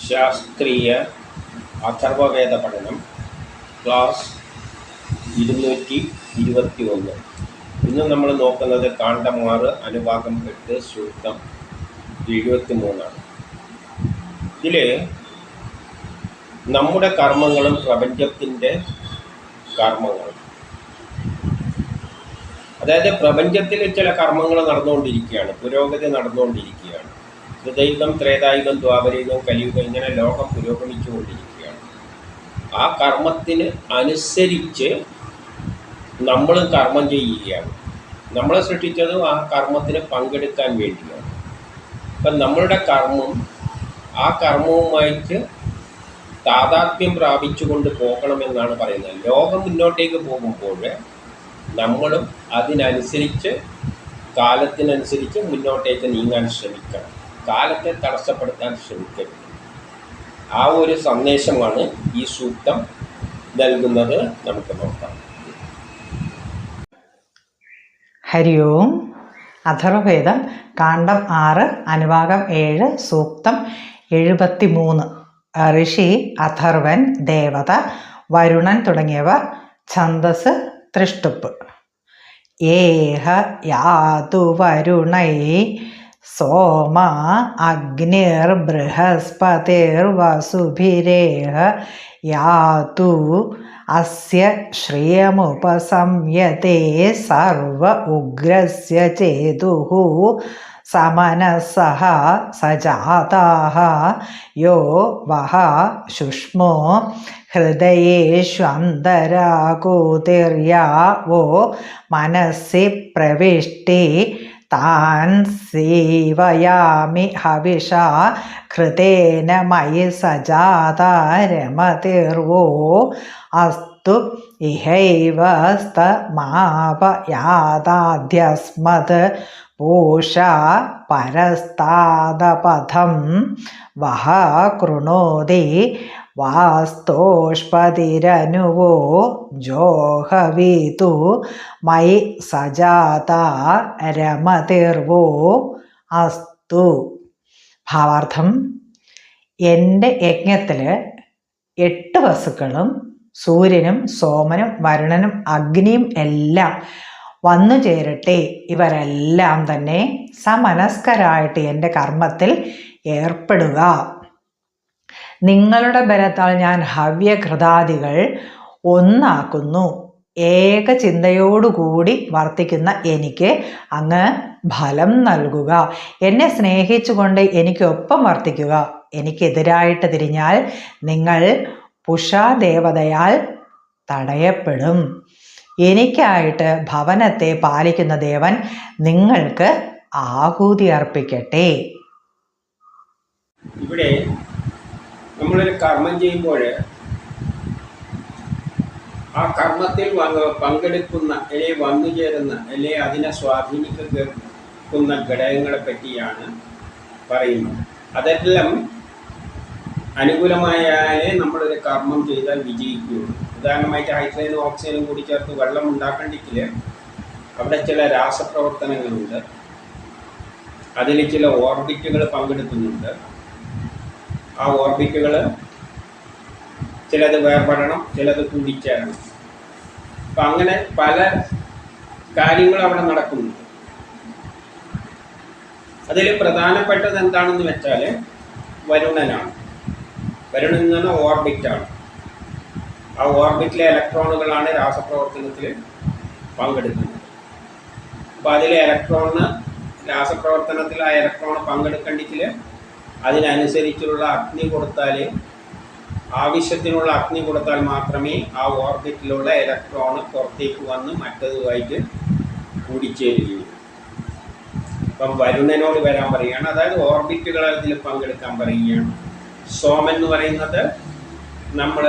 ശാസ്ത്രീയ അഥർവവേദ പഠനം ക്ലാസ് ഇരുന്നൂറ്റി ഇരുപത്തി ഒന്ന് ഇന്ന് നമ്മൾ നോക്കുന്നത് കാണ്ടമാറ് അനുഭാഗം എട്ട് സൂക്തം എഴുപത്തി മൂന്നാണ് ഇതിൽ നമ്മുടെ കർമ്മങ്ങളും പ്രപഞ്ചത്തിന്റെ കർമ്മങ്ങളും. അതായത് പ്രപഞ്ചത്തിൽ ചില കർമ്മങ്ങൾ നടന്നുകൊണ്ടിരിക്കുകയാണ് പുരോഗതി നടന്നുകൊണ്ടിരിക്കുകയാണ്. ഹൃദയുഗം ത്രേതായുഗം ദ്വാപരയുഗം കലിയുഗം ഇങ്ങനെ ലോകം പുരോഗമിച്ചുകൊണ്ടിരിക്കുകയാണ്. ആ കർമ്മത്തിന് അനുസരിച്ച് നമ്മൾ കർമ്മം ചെയ്യുകയാണ്. നമ്മളെ സൃഷ്ടിച്ചതും ആ കർമ്മത്തിന് പങ്കെടുക്കാൻ വേണ്ടിയാണ്. അപ്പം നമ്മളുടെ കർമ്മം ആ കർമ്മവുമായിട്ട് താതാത്മ്യം പ്രാപിച്ചുകൊണ്ട് പോകണമെന്നാണ് പറയുന്നത്. ലോകം മുന്നോട്ടേക്ക് പോകുമ്പോൾ നമ്മളും അതിനനുസരിച്ച് കാലത്തിനനുസരിച്ച് മുന്നോട്ടേക്ക് നീങ്ങാൻ ശ്രമിക്കണം. കാലത്തെ തടസ്സപ്പെടുത്താൻ ശ്രമിക്കരുത്. ആ ഒരു സന്ദേശമാണ് ഈ സൂക്തം നൽകുന്നത് നമുക്ക് നോക്കാം. ഹരി ഓം. അഥർവവേദം കാണ്ഡം ആറ് അനുഭാഗം ഏഴ് സൂക്തം എഴുപത്തി മൂന്ന് ഋഷി അഥർവൻ ദേവത വരുണൻ തുടങ്ങിയവർ ഛന്ദസ് തൃഷ്ടുപ്പ് ഏഹ യാതു വരുണൈ സോമ അഗ്നിർബൃഹസ്പതിർവസുഭിരേഹ യാതു അസ്യ ശ്രിയമുപസംയത്തെ സർവ ഉഗ്രസ്യ ചേതുഃ സമനസഹ സജാതാഹ യോ വഹ ശുഷ്മോ ഹൃദയേഷ്വന്തരാകൂതിർയാ वो മനസ്സി പ്രവിഷ്ടി താൻ സേവയാമി ഹവിഷ കൃതേന മയി സജാതാരമതിർവോ അസ്തു ഇഹൈവ സ്തമാപയാതാദ്യസ്മത് പൂഷാ പരസ്താദപഥം വഹ കൃണോതി വാസ്തോഷ്പതിരനുവോ ജോഹവീതു മൈ സജാത രമതിർവോ അസ്തു. ഭാവാർത്ഥം എന്റെ യജ്ഞത്തിൽ എട്ട് വസുക്കളും സൂര്യനും സോമനും വരുണനും അഗ്നിയും എല്ലാം വന്നു ചേരട്ടെ. ഇവരെല്ലാം തന്നെ സമനസ്കരായിട്ട് എന്റെ കർമ്മത്തിൽ ഏർപ്പെടുക. നിങ്ങളുടെ ബലത്താൽ ഞാൻ ഹവ്യകൃതാദികൾ ഒന്നാക്കുന്നു. ഏക ചിന്തയോടുകൂടി വർത്തിക്കുന്ന എനിക്ക് അങ്ങ് ഫലം നൽകുക. എന്നെ സ്നേഹിച്ചുകൊണ്ട് എനിക്കൊപ്പം വർത്തിക്കുക. എനിക്കെതിരായിട്ട് തിരിഞ്ഞാൽ നിങ്ങൾ പുഷാദേവതയാൽ തടയപ്പെടും. എനിക്കായിട്ട് ഭവനത്തെ പാലിക്കുന്ന ദേവൻ നിങ്ങൾക്ക് ആഹൂതി അർപ്പിക്കട്ടെ. ഇവിടെ നമ്മളൊരു കർമ്മം ചെയ്യുമ്പോൾ ആ കർമ്മത്തിൽ പങ്കെടുക്കുന്ന അല്ലെ വന്നു ചേരുന്ന അല്ലെങ്കിൽ അതിനെ സ്വാധീനിക്കുന്ന ഘടകങ്ങളെ പറ്റിയാണ് പറയുന്നത്. അതെല്ലാം അനുകൂലമായാലേ നമ്മളൊരു കർമ്മം ചെയ്താൽ വിജയിക്കുകയുള്ളൂ. ഉദാഹരണമായിട്ട് ഹൈഡ്രജനും ഓക്സിജനും കൂടി ചേർത്ത് വെള്ളം ഉണ്ടാക്കണ്ടെങ്കിൽ അവിടെ ചില രാസപ്രവർത്തനങ്ങളുണ്ട്. അതിൽ ചില ഓർബിറ്റുകൾ പങ്കെടുക്കുന്നുണ്ട്. ആ ഓർബിറ്റുകൾ ചിലത് വേർപെടണം ചിലത് കൂടിച്ചേരണം. അപ്പം അങ്ങനെ പല കാര്യങ്ങളും അവിടെ നടക്കുന്നുണ്ട്. അതിൽ പ്രധാനപ്പെട്ടത് എന്താണെന്ന് വെച്ചാൽ വരുണനാണ്. വരുണൻ എന്ന് പറഞ്ഞാൽ ഓർബിറ്റാണ്. ആ ഓർബിറ്റിലെ ഇലക്ട്രോണുകളാണ് രാസപ്രവർത്തനത്തിൽ പങ്കെടുക്കുന്നത്. അപ്പോൾ അതിലെ ഇലക്ട്രോണിന് രാസപ്രവർത്തനത്തിൽ ആ ഇലക്ട്രോൺ പങ്കെടുക്കണ്ടെങ്കിൽ അതിനനുസരിച്ചുള്ള അഗ്നി കൊടുത്താൽ ആവശ്യത്തിനുള്ള അഗ്നി കൊടുത്താൽ മാത്രമേ ആ ഓർബിറ്റിലുള്ള ഇലക്ട്രോൺ പുറത്തേക്ക് വന്ന് മറ്റതുമായിട്ട് കൂടിച്ചേരുകയുള്ളൂ. ഇപ്പം വരുണനോട് വരാൻ പറയുകയാണ്. അതായത് ഓർബിറ്റുകൾ അതിൽ പങ്കെടുക്കാൻ പറയുകയാണ്. സോമൻ എന്ന് പറയുന്നത് നമ്മൾ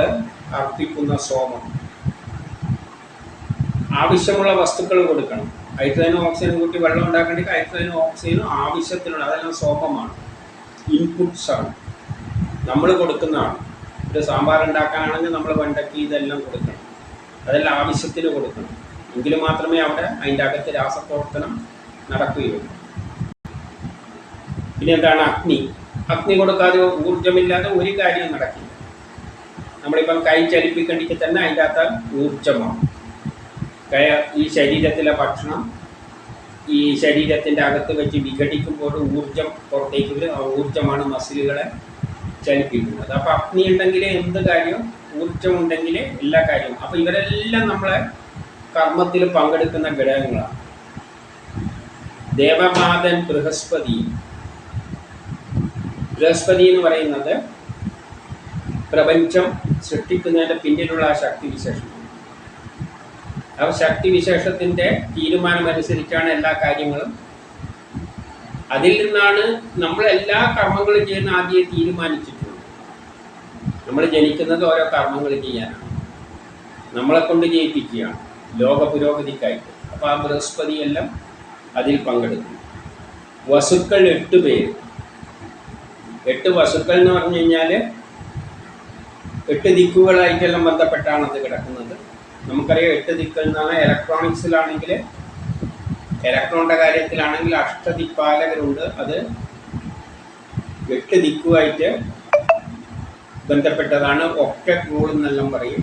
അർപ്പിക്കുന്ന സോമം. ആവശ്യമുള്ള വസ്തുക്കൾ കൊടുക്കണം. ഹൈഡ്രജനും ഓക്സിജനും കൂട്ടി വെള്ളം ഉണ്ടാക്കണമെങ്കിൽ ഹൈഡ്രജനും ഓക്സിജനും ആവശ്യത്തിനുള്ള അതെല്ലാം സോമമാണ്. ഇൻപുട്സ് ആണ് നമ്മൾ കൊടുക്കുന്നതാണ്. ഒരു സാമ്പാർ ഉണ്ടാക്കാനാണെങ്കിൽ നമ്മൾ വെണ്ടയ്ക്ക് ഇതെല്ലാം കൊടുക്കണം. അതെല്ലാം ആവശ്യത്തിന് കൊടുക്കണം. എങ്കിൽ മാത്രമേ അവിടെ അതിന്റെ അകത്ത് രാസപ്രവർത്തനം നടക്കുകയുള്ളൂ. പിന്നെ എന്താണ് അഗ്നി? അഗ്നി കൊടുക്കാതെ ഊർജമില്ലാതെ ഒരു കാര്യവും നടക്കില്ല. നമ്മളിപ്പം കൈ ചലിപ്പിക്കണ്ടെങ്കിൽ തന്നെ അതിന്റെ അകത്ത് ഊർജമാണ് ഈ ശരീരത്തിലെ ഭക്ഷണം ഈ ശരീരത്തിന്റെ അകത്ത് വെച്ച് വിഘടിക്കുമ്പോൾ ഊർജം പുറത്തേക്ക് വരും. ആ ഊർജമാണ് മസിലുകളെ ചലിപ്പിക്കുന്നത്. അപ്പോൾ അഗ്നി ഉണ്ടെങ്കിൽ എന്ത് കാര്യം? ഊർജം ഉണ്ടെങ്കിൽ എല്ലാ കാര്യവും. അപ്പോൾ ഇവരെല്ലാം നമ്മളെ കർമ്മത്തിൽ പങ്കെടുക്കുന്ന ഘടകങ്ങളാണ്. ദേവമാതൻ ബൃഹസ്പതി. ബൃഹസ്പതി എന്ന് പറയുന്നത് പ്രപഞ്ചം സൃഷ്ടിക്കുന്നതിന്റെ പിന്നിലുള്ള ആ ശക്തി വിശേഷം ആ ശക്തി വിശേഷത്തിന്റെ തീരുമാനമനുസരിച്ചാണ് എല്ലാ കാര്യങ്ങളും. അതിൽ നിന്നാണ് നമ്മൾ എല്ലാ കർമ്മങ്ങളും ചെയ്യുന്ന ആദ്യം തീരുമാനിച്ചിട്ടുള്ളത്. നമ്മൾ ജനിക്കുന്നത് ഓരോ കർമ്മങ്ങൾ ചെയ്യാനാണ്. നമ്മളെ കൊണ്ട് ജയിപ്പിക്കുകയാണ്. ലോക പുരോഗതിക്കായിട്ട് അപ്പോൾ ആ ബൃഹസ്പതി എല്ലാം അതിൽ പങ്കെടുക്കും. വസുക്കൾ എട്ട് പേര്. എട്ട് വസുക്കൾ എന്ന് പറഞ്ഞു കഴിഞ്ഞാൽ എട്ട് ദിക്കുകളായിട്ടെല്ലാം ബന്ധപ്പെട്ടാണ് അത് കിടക്കുന്നത്. നമുക്കറിയാം എട്ട് ദിക്കൽ എന്നാണ് ഇലക്ട്രോണിക്സിലാണെങ്കിൽ ഇലക്ട്രോണിന്റെ കാര്യത്തിലാണെങ്കിൽ അഷ്ടദിക്പാലകരുണ്ട്. അത് എട്ട് ദിക്കുമായിട്ട് ബന്ധപ്പെട്ടതാണ്. ഒക്കെ റൂൾ എന്നെല്ലാം പറയും.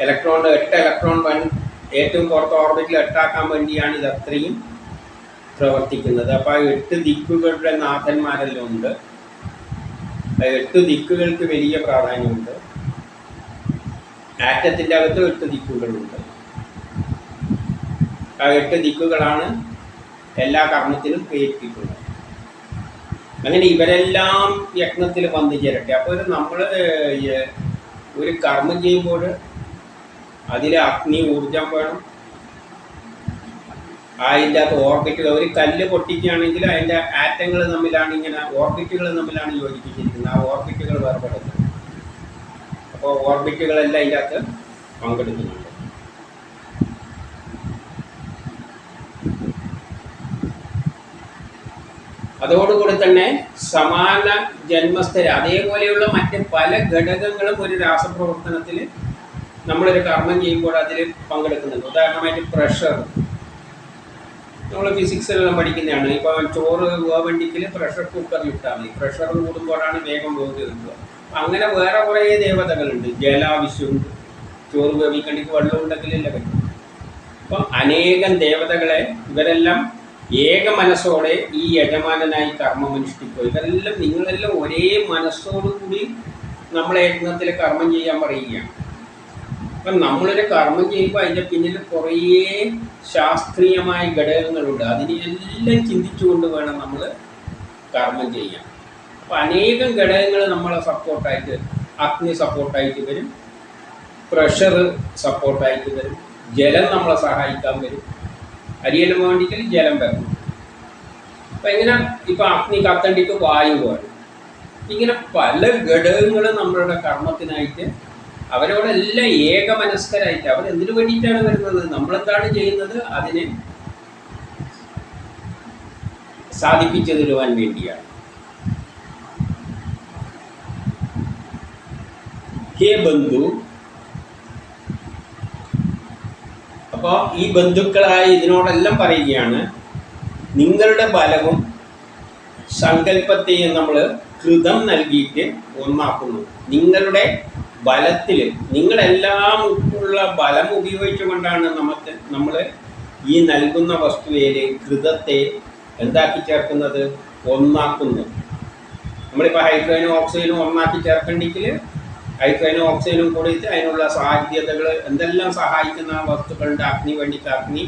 ഇലക്ട്രോണിന്റെ എട്ട് ഇലക്ട്രോൺ വൺ ഏറ്റവും പുറത്ത് ഓർബിറ്റിൽ എട്ടാക്കാൻ വേണ്ടിയാണ് ഇത് അത്രയും പ്രവർത്തിക്കുന്നത്. അപ്പോൾ ആ എട്ട് ദിക്കുകളുടെ നാഥന്മാരെല്ലാം ഉണ്ട്. എട്ട് ദിക്കുകൾക്ക് വലിയ പ്രാധാന്യമുണ്ട്. ആറ്റത്തിന്റെ അകത്ത് എട്ട് ദിക്കുകളുണ്ട്. ആ എട്ട് ദിക്കുകളാണ് എല്ലാ കർമ്മത്തിനും പ്രേരിപ്പിക്കുന്നത് അങ്ങനെ ഇവരെല്ലാം യജ്ഞത്തിൽ വന്നു ചേരട്ടെ. അപ്പോൾ നമ്മൾ ഒരു കർമ്മം ചെയ്യുമ്പോൾ അതിൽ അഗ്നി ഊർജം വേണം. അതിന്റെ അകത്ത് ഓർബിറ്റുകൾ ഒരു കല്ല് പൊട്ടിക്കുകയാണെങ്കിൽ അതിന്റെ ആറ്റങ്ങൾ തമ്മിലാണ് ഇങ്ങനെ ഓർബിറ്റുകൾ തമ്മിലാണ് യോജിപ്പിച്ചിരിക്കുന്നത്. ആ ഓർബിറ്റുകൾ വേർപെടുന്നത്. അപ്പോൾ ഓർബിറ്റുകളെല്ലാം ഇല്ലാത്ത അകത്ത് പങ്കെടുക്കുന്നുണ്ട്. അതോടുകൂടി തന്നെ സമാന ജന്മസ്ഥര അതേപോലെയുള്ള മറ്റ് പല ഘടകങ്ങളും ഒരു രാസപ്രവർത്തനത്തിൽ നമ്മളൊരു കർമ്മം ചെയ്യുമ്പോൾ അതിൽ പങ്കെടുക്കുന്നുണ്ട്. ഉദാഹരണമായിട്ട് പ്രഷർ നമ്മൾ ഫിസിക്സിലെല്ലാം പഠിക്കുന്നതാണ്. ഇപ്പോൾ ചോറ് വേവണ്ടിക്കിൽ പ്രഷർ കുക്കറിൽ ഇട്ടാൽ മതി. പ്രഷർ കൂടുമ്പോഴാണ് വേഗം കിട്ടുക അങ്ങനെ വേറെ കുറേ ദേവതകളുണ്ട്. ജലാവശ്യമുണ്ട് ചോറ് വേവിക്കണ്ടിക്ക് വെള്ളം ഉണ്ടെങ്കിലല്ല കഴിക്കും അപ്പം അനേകം ദേവതകളെ ഇവരെല്ലാം ഏക മനസ്സോടെ ഈ യജമാനനായി കർമ്മം അനുഷ്ഠിക്കുക ഇവരെല്ലാം നിങ്ങളെല്ലാം ഒരേ മനസ്സോടുകൂടി നമ്മളെ യജ്ഞത്തിൽ കർമ്മം ചെയ്യാൻ പറയുകയാണ് അപ്പം നമ്മളൊരു കർമ്മം ചെയ്യുമ്പോൾ അതിന്റെ പിന്നിൽ കുറേ ശാസ്ത്രീയമായ ഘടകങ്ങളുണ്ട്. അതിനെ എല്ലാം ചിന്തിച്ചുകൊണ്ട് വേണം നമ്മൾ കർമ്മം ചെയ്യാൻ. അപ്പോൾ അനേകം ഘടകങ്ങൾ നമ്മളെ സപ്പോർട്ടായിട്ട് അഗ്നി സപ്പോർട്ടായിട്ട് വരും. പ്രഷർ സപ്പോർട്ടായിട്ട് വരും. ജലം നമ്മളെ സഹായിക്കാൻ വരും. അരിയെല്ലാം വേണ്ടിയിട്ട് ജലം വരണം അപ്പം എങ്ങനെ ഇപ്പം അഗ്നി കത്തണ്ടിക്ക് വായു വേണം ഇങ്ങനെ പല ഘടകങ്ങളും നമ്മളുടെ കർമ്മത്തിനായിട്ട് അവരോടെല്ലാം ഏകമനസ്കരായിട്ട് അവർ എന്തിനു വേണ്ടിയിട്ടാണ് വരുന്നത്? നമ്മളെന്താണ് ചെയ്യുന്നത്? അതിനെ സാധിപ്പിച്ചു തരുവാൻ വേണ്ടിയാണ്. ഹേ ബന്ധു അപ്പോൾ ഈ ബന്ധുക്കളായ ഇതിനോടെല്ലാം പറയുകയാണ് നിങ്ങളുടെ ബലവും സങ്കല്പത്തെയും നമ്മൾ കൃതം നൽകിയിട്ട് ഒന്നാക്കുന്നു നിങ്ങളുടെ ബലത്തിൽ നിങ്ങളെല്ലാം ഉള്ള ബലം ഉപയോഗിച്ചുകൊണ്ടാണ് നമുക്ക് നമ്മൾ ഈ നൽകുന്ന വസ്തുവിലെ കൃതത്തെ എന്താക്കി ചേർക്കുന്നത്? ഒന്നാക്കുന്നത് നമ്മളിപ്പോൾ ഹൈഡ്രോജനും ഓക്സിജനും ഒന്നാക്കി ചേർക്കണ്ടെങ്കിൽ ഹൈഡ്രോജനും ഓക്സിജനും കൂടിയിട്ട് അതിനുള്ള സാധ്യതകൾ എന്തെല്ലാം സഹായിക്കുന്ന വസ്തുക്കളുടെ അഗ്നി വേണ്ടിക്ക് അഗ്നി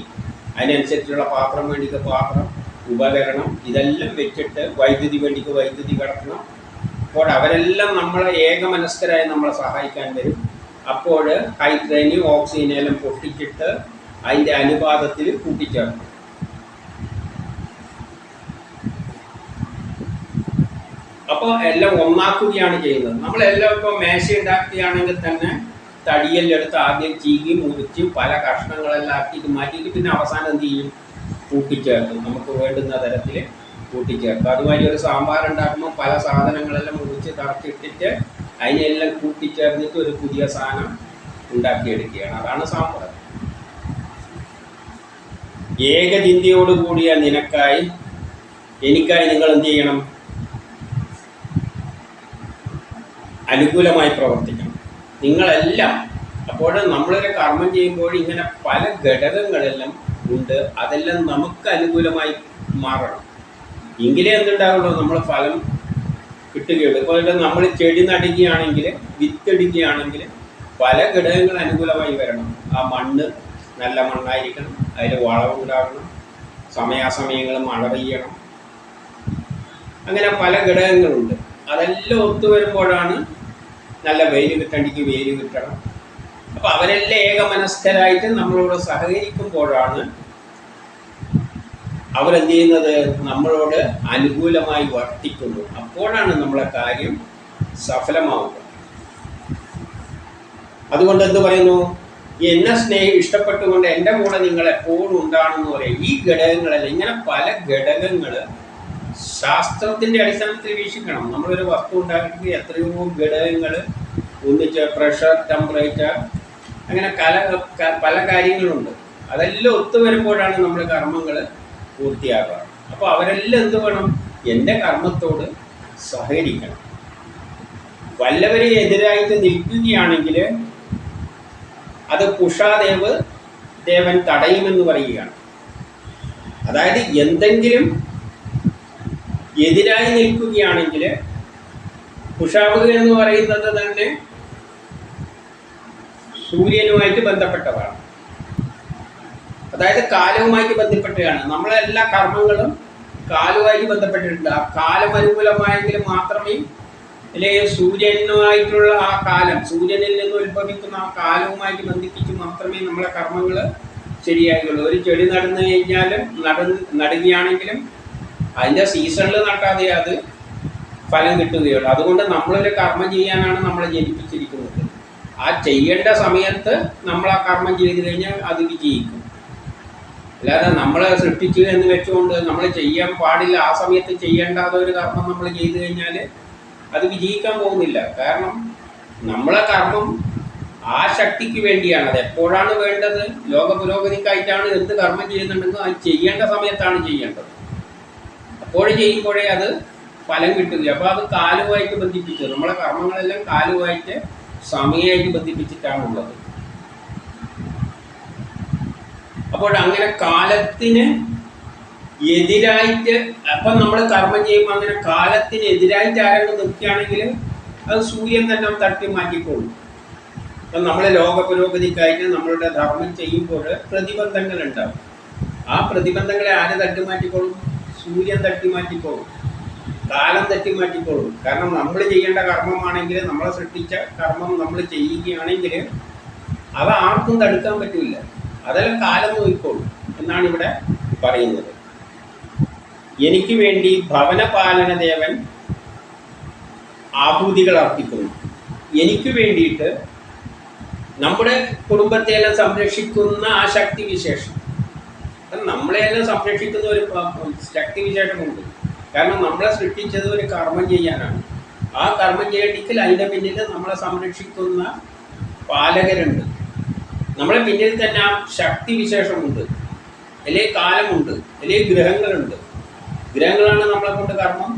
അതിനനുസരിച്ചുള്ള പാത്രം വേണ്ടിക്ക് പാത്രം ഉപകരണം ഇതെല്ലാം വെച്ചിട്ട് വൈദ്യുതി വേണ്ടിക്ക് വൈദ്യുതി കിടക്കണം അപ്പോൾ അവരെല്ലാം നമ്മളെ ഏകമനസ്കരായി നമ്മളെ സഹായിക്കാൻ വരും. അപ്പോൾ ഹൈഡ്രജനും ഓക്സിജനെല്ലാം പൊട്ടിച്ചിട്ട് അതിന്റെ അനുപാതത്തിൽ കൂട്ടിച്ചേർക്കും. അപ്പോൾ എല്ലാം ഒന്നാക്കുകയാണ് ചെയ്യുന്നത്. നമ്മളെല്ലാം ഇപ്പോൾ മേശ ഉണ്ടാക്കുകയാണെങ്കിൽ തന്നെ തടിയെല്ലെടുത്ത് ആദ്യം ചീകി മുറിച്ച് പല കഷ്ണങ്ങളെല്ലാം ആക്കിയിട്ട് മാറ്റിയിട്ട് പിന്നെ അവസാനം എന്ത് ചെയ്യും? കൂട്ടിച്ചേർക്കും. നമുക്ക് വേണ്ടുന്ന തരത്തിൽ കൂട്ടിച്ചേർക്കും. അതുമാതിരി ഒരു സാമ്പാർ ഉണ്ടാക്കുമ്പോൾ പല സാധനങ്ങളെല്ലാം മുറിച്ച് തറച്ചിട്ടിട്ട് അതിനെല്ലാം കൂട്ടിച്ചേർന്നിട്ട് ഒരു പുതിയ സാധനം ഉണ്ടാക്കിയെടുക്കുകയാണ്. അതാണ് സാമ്പാർ. ഏകചിന്തയോടുകൂടിയ നിനക്കായി എനിക്കായി നിങ്ങൾ എന്ത് ചെയ്യണം? അനുകൂലമായി പ്രവർത്തിക്കണം. നിങ്ങളെല്ലാം അപ്പോൾ നമ്മളൊരു കർമ്മം ചെയ്യുമ്പോൾ ഇങ്ങനെ പല ഘടകങ്ങളെല്ലാം ഉണ്ട്. അതെല്ലാം നമുക്ക് അനുകൂലമായി മാറണം. എങ്കിലേ എന്തുണ്ടാവുള്ളൂ? നമ്മൾ ഫലം കിട്ടുകയുള്ളൂ. ഇപ്പോൾ നമ്മൾ ചെടി നടുകയാണെങ്കിൽ വിത്തിടുകയാണെങ്കിൽ പല ഘടകങ്ങൾ അനുകൂലമായി വരണം. ആ മണ്ണ് നല്ല മണ്ണായിരിക്കണം. അതിൽ വളമുണ്ടാകണം സമയാസമയങ്ങൾ മഴ പെയ്യണം. അങ്ങനെ പല ഘടകങ്ങളുണ്ട്. അതെല്ലാം ഒത്തുവരുമ്പോഴാണ് നല്ല വെയിൽ കിട്ടണമെങ്കിൽ വെയിൽ കിട്ടണം അപ്പോൾ അവരെല്ലാം ഏകമനസ്കരായിട്ട് നമ്മളോട് സഹകരിക്കുമ്പോഴാണ് അവരെന്ത് ചെയ്യുന്നത് നമ്മളോട് അനുകൂലമായി വർത്തിക്കുന്നു. അപ്പോഴാണ് നമ്മളെ കാര്യം സഫലമാവുക. അതുകൊണ്ട് എന്ത് പറയുന്നു? എന്നെ സ്നേഹം ഇഷ്ടപ്പെട്ടുകൊണ്ട് എന്റെ കൂടെ നിങ്ങൾ എപ്പോഴും ഉണ്ടാണെന്ന് പറയും. ഈ ഘടകങ്ങളല്ല ഇങ്ങനെ പല ഘടകങ്ങൾ ശാസ്ത്രത്തിന്റെ അടിസ്ഥാനത്തിൽ വീക്ഷിക്കണം. നമ്മളൊരു വസ്തു ഉണ്ടാക്കിയിട്ട് എത്രയോ ഘടകങ്ങൾ ഒന്നിച്ച് പ്രഷർ ടെമ്പറേച്ചർ അങ്ങനെ കല പല കാര്യങ്ങളുണ്ട്. അതെല്ലാം ഒത്തുവരുമ്പോഴാണ് നമ്മൾ കർമ്മങ്ങൾ പൂർത്തിയാക്കുക അപ്പോൾ അവരെല്ലാം എന്ത് വേണം? എന്റെ കർമ്മത്തോട് സഹകരിക്കണം. വല്ലവരെ എതിരായിട്ട് നിൽക്കുകയാണെങ്കിൽ അത് കുഷാദേവ് ദേവൻ തടയുമെന്ന് പറയുകയാണ്. അതായത് എന്തെങ്കിലും എതിരായി നിൽക്കുകയാണെങ്കിൽ കുഷാവ് എന്ന് പറയുന്നത് തന്നെ സൂര്യനുമായിട്ട് ബന്ധപ്പെട്ടതാണ് അതായത് കാലവുമായിട്ട് നമ്മളെ എല്ലാ കർമ്മങ്ങളും കാലുമായി ബന്ധപ്പെട്ടിട്ടുണ്ട്. ആ കാലം അനുകൂലമായെങ്കിൽ മാത്രമേ അല്ലെങ്കിൽ സൂര്യനുമായിട്ടുള്ള ആ കാലം സൂര്യനിൽ നിന്ന് ഉത്ഭവിക്കുന്ന ആ കാലവുമായിട്ട് ബന്ധിപ്പിച്ച് മാത്രമേ നമ്മളെ കർമ്മങ്ങൾ ശരിയാകുള്ളൂ ഒരു ചെടി നടന്നു കഴിഞ്ഞാലും നട നടുകയാണെങ്കിലും അതിന്റെ സീസണിൽ നട്ടാതെ അത് ഫലം കിട്ടുകയുള്ളൂ. അതുകൊണ്ട് നമ്മളൊരു കർമ്മം ചെയ്യാനാണ് നമ്മളെ ജനിപ്പിച്ചിരിക്കുന്നത്. ആ ചെയ്യേണ്ട സമയത്ത് നമ്മൾ ആ കർമ്മം ചെയ്തു കഴിഞ്ഞാൽ അത് വിജയിക്കും. അല്ലാതെ നമ്മളെ സൃഷ്ടിച്ചു എന്ന് വെച്ചുകൊണ്ട് നമ്മൾ ചെയ്യാൻ പാടില്ല ആ സമയത്ത് ചെയ്യേണ്ടാത്ത ഒരു കർമ്മം നമ്മൾ ചെയ്തു കഴിഞ്ഞാൽ അത് വിജയിക്കാൻ പോകുന്നില്ല. കാരണം നമ്മളെ കർമ്മം ആ ശക്തിക്ക് വേണ്ടിയാണ്. അത് എപ്പോഴാണ് വേണ്ടത്? ലോക പുരോഗതിക്കായിട്ടാണ് എന്ത് കർമ്മം ചെയ്യുന്നുണ്ടെങ്കിൽ അത് ചെയ്യേണ്ട സമയത്താണ് ചെയ്യേണ്ടത്. അപ്പോൾ ചെയ്യുമ്പോഴേ അത് ഫലം കിട്ടുകയുള്ളൂ അപ്പോൾ അത് കാലുമായിട്ട് ബന്ധിപ്പിച്ചു നമ്മളെ കർമ്മങ്ങളെല്ലാം കാലുമായിട്ട് സമയമായിട്ട് ബന്ധിപ്പിച്ചിട്ടാണുള്ളത് അപ്പോൾ അങ്ങനെ കാലത്തിന് എതിരായിട്ട് അപ്പം നമ്മൾ കർമ്മം ചെയ്യുമ്പോൾ അങ്ങനെ കാലത്തിന് എതിരായിട്ട് ആരെങ്കിലും നിൽക്കുകയാണെങ്കിൽ അത് സൂര്യൻ തന്നെ തട്ടി മാറ്റിക്കോളും. അപ്പം നമ്മൾ ലോക പുരോഗതിക്കായിട്ട് നമ്മളുടെ ധർമ്മം ചെയ്യുമ്പോൾ പ്രതിബന്ധങ്ങൾ ഉണ്ടാവും ആ പ്രതിബന്ധങ്ങളെ ആരെ തട്ടി മാറ്റിക്കോളും സൂര്യൻ തട്ടി മാറ്റിക്കോളും. കാലം തട്ടി മാറ്റിക്കോളും. കാരണം നമ്മൾ ചെയ്യേണ്ട കർമ്മമാണെങ്കിൽ നമ്മളെ സൃഷ്ടിച്ച കർമ്മം നമ്മൾ ചെയ്യുകയാണെങ്കിൽ അത് ആർക്കും തടുക്കാൻ പറ്റില്ല. അതെല്ലാം കാലം നോക്കിക്കോളും എന്നാണ് ഇവിടെ പറയുന്നത്. എനിക്ക് വേണ്ടി ഭവനപാലന ദേവൻ ആഹൂതികൾ അർപ്പിക്കുന്നു. എനിക്ക് വേണ്ടിയിട്ട് നമ്മുടെ കുടുംബത്തെല്ലാം സംരക്ഷിക്കുന്ന ആ ശക്തി വിശേഷം. അത് തന്നെ സംരക്ഷിക്കുന്ന ഒരു ശക്തി വിശേഷമുണ്ട് കാരണം നമ്മളെ സൃഷ്ടിച്ചത് ഒരു കർമ്മം ചെയ്യാനാണ്. ആ കർമ്മം ചെയ്യണമെങ്കിൽ അതിന്റെ പിന്നിൽ നമ്മളെ സംരക്ഷിക്കുന്ന പാലകരുണ്ട്. നമ്മളെ പിന്നിൽ തന്നെ ആ ശക്തി വിശേഷമുണ്ട്. അല്ലെങ്കിൽ കാലമുണ്ട്. അല്ലെങ്കിൽ ഗ്രഹങ്ങളുണ്ട്. ഗ്രഹങ്ങളാണ് നമ്മളെ കൊണ്ട് കർമ്മം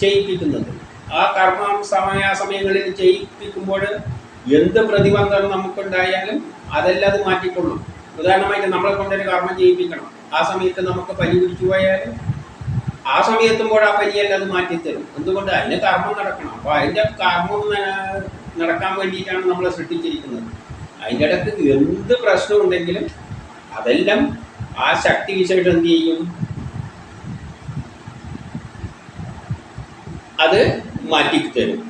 ചെയ്യിപ്പിക്കുന്നത്. ആ കർമ്മം സമയാസമയങ്ങളിൽ ചെയ്യിപ്പിക്കുമ്പോൾ എന്ത് പ്രതിബന്ധം നമുക്കുണ്ടായാലും അതെല്ലാം അത് മാറ്റിക്കൊള്ളും. ഉദാഹരണമായിട്ട് നമ്മളെ കൊണ്ടൊരു കർമ്മം ചെയ്യിപ്പിക്കണം. ആ സമയത്ത് നമുക്ക് പനി പിടിച്ചു പോയാൽ ആ സമയത്തുമ്പോൾ ആ പനിയല്ല അത് മാറ്റിത്തരും. എന്തുകൊണ്ട്? അതിന് കർമ്മം നടക്കണം. അപ്പോൾ അതിന്റെ കർമ്മം നടക്കാൻ വേണ്ടിയിട്ടാണ് നമ്മളെ സൃഷ്ടിച്ചിരിക്കുന്നത്. അതിന്റെ ഇടയ്ക്ക് എന്ത് പ്രശ്നമുണ്ടെങ്കിലും അതെല്ലാം ആ ശക്തി വിശേഷം എന്ത് ചെയ്യും? അത് മാറ്റി തരും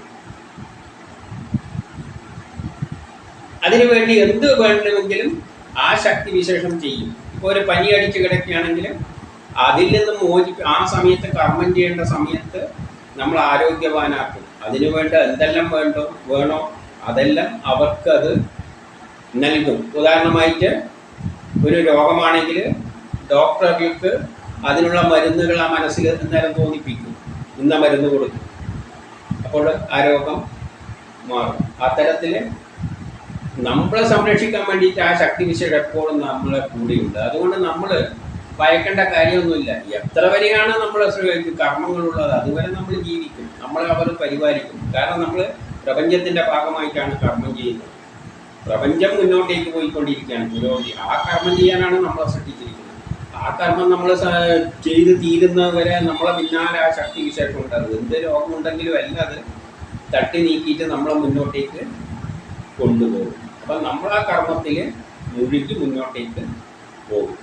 അതിനു വേണ്ടി എന്ത് വേണമെങ്കിലും ആ ശക്തി വിശേഷം ചെയ്യും. ഇപ്പോൾ ഒരു പനി അടിച്ച് കിടക്കുകയാണെങ്കിൽ അതിൽ നിന്ന് മോചി ആ സമയത്ത് കർമ്മം ചെയ്യേണ്ട സമയത്ത് നമ്മൾ ആരോഗ്യവാനാക്കും. അതിനു വേണ്ട എന്തെല്ലാം വേണ്ടോ വേണോ അതെല്ലാം അവർക്കത് നൽകും. ഉദാഹരണമായിട്ട് ഒരു രോഗമാണെങ്കിൽ ഡോക്ടർക്ക് അതിനുള്ള മരുന്നുകൾ ആ മനസ്സിൽ നേരം തോന്നിപ്പിക്കും. ഇന്ന മരുന്ന് കൊടുക്കും. അപ്പോൾ ആ രോഗം മാറും. അത്തരത്തിൽ നമ്മളെ സംരക്ഷിക്കാൻ വേണ്ടിയിട്ട് ആ ശക്തി വിശേഷം എപ്പോഴും നമ്മളെ കൂടിയുണ്ട്. അതുകൊണ്ട് നമ്മൾ ഭയക്കേണ്ട കാര്യമൊന്നുമില്ല. എത്ര വരെയാണ് നമ്മൾ കർമ്മങ്ങളുള്ളത് അതുവരെ നമ്മൾ ജീവിക്കും. നമ്മളെ അവർ പരിപാലിക്കും. കാരണം നമ്മൾ പ്രപഞ്ചത്തിന്റെ ഭാഗമായിട്ടാണ് കർമ്മം ചെയ്യുന്നത്. പ്രപഞ്ചം മുന്നോട്ടേക്ക് പോയിക്കൊണ്ടിരിക്കുകയാണ് പുരോഗതി. ആ കർമ്മം ചെയ്യാനാണ് നമ്മളെ സൃഷ്ടിച്ചിരിക്കുന്നത് ആ കർമ്മം നമ്മൾ ചെയ്ത് തീരുന്നവരെ നമ്മളെ പിന്നാലെ ആ ശക്തി വിശേഷം ഉണ്ടാകും എന്ത് രോഗമുണ്ടെങ്കിലും എല്ലാം അത് തട്ടി നീക്കിയിട്ട് നമ്മളെ മുന്നോട്ടേക്ക് കൊണ്ടുപോകും. അപ്പം നമ്മൾ ആ കർമ്മത്തിൽ മുഴുകി മുന്നോട്ടേക്ക് പോകുക.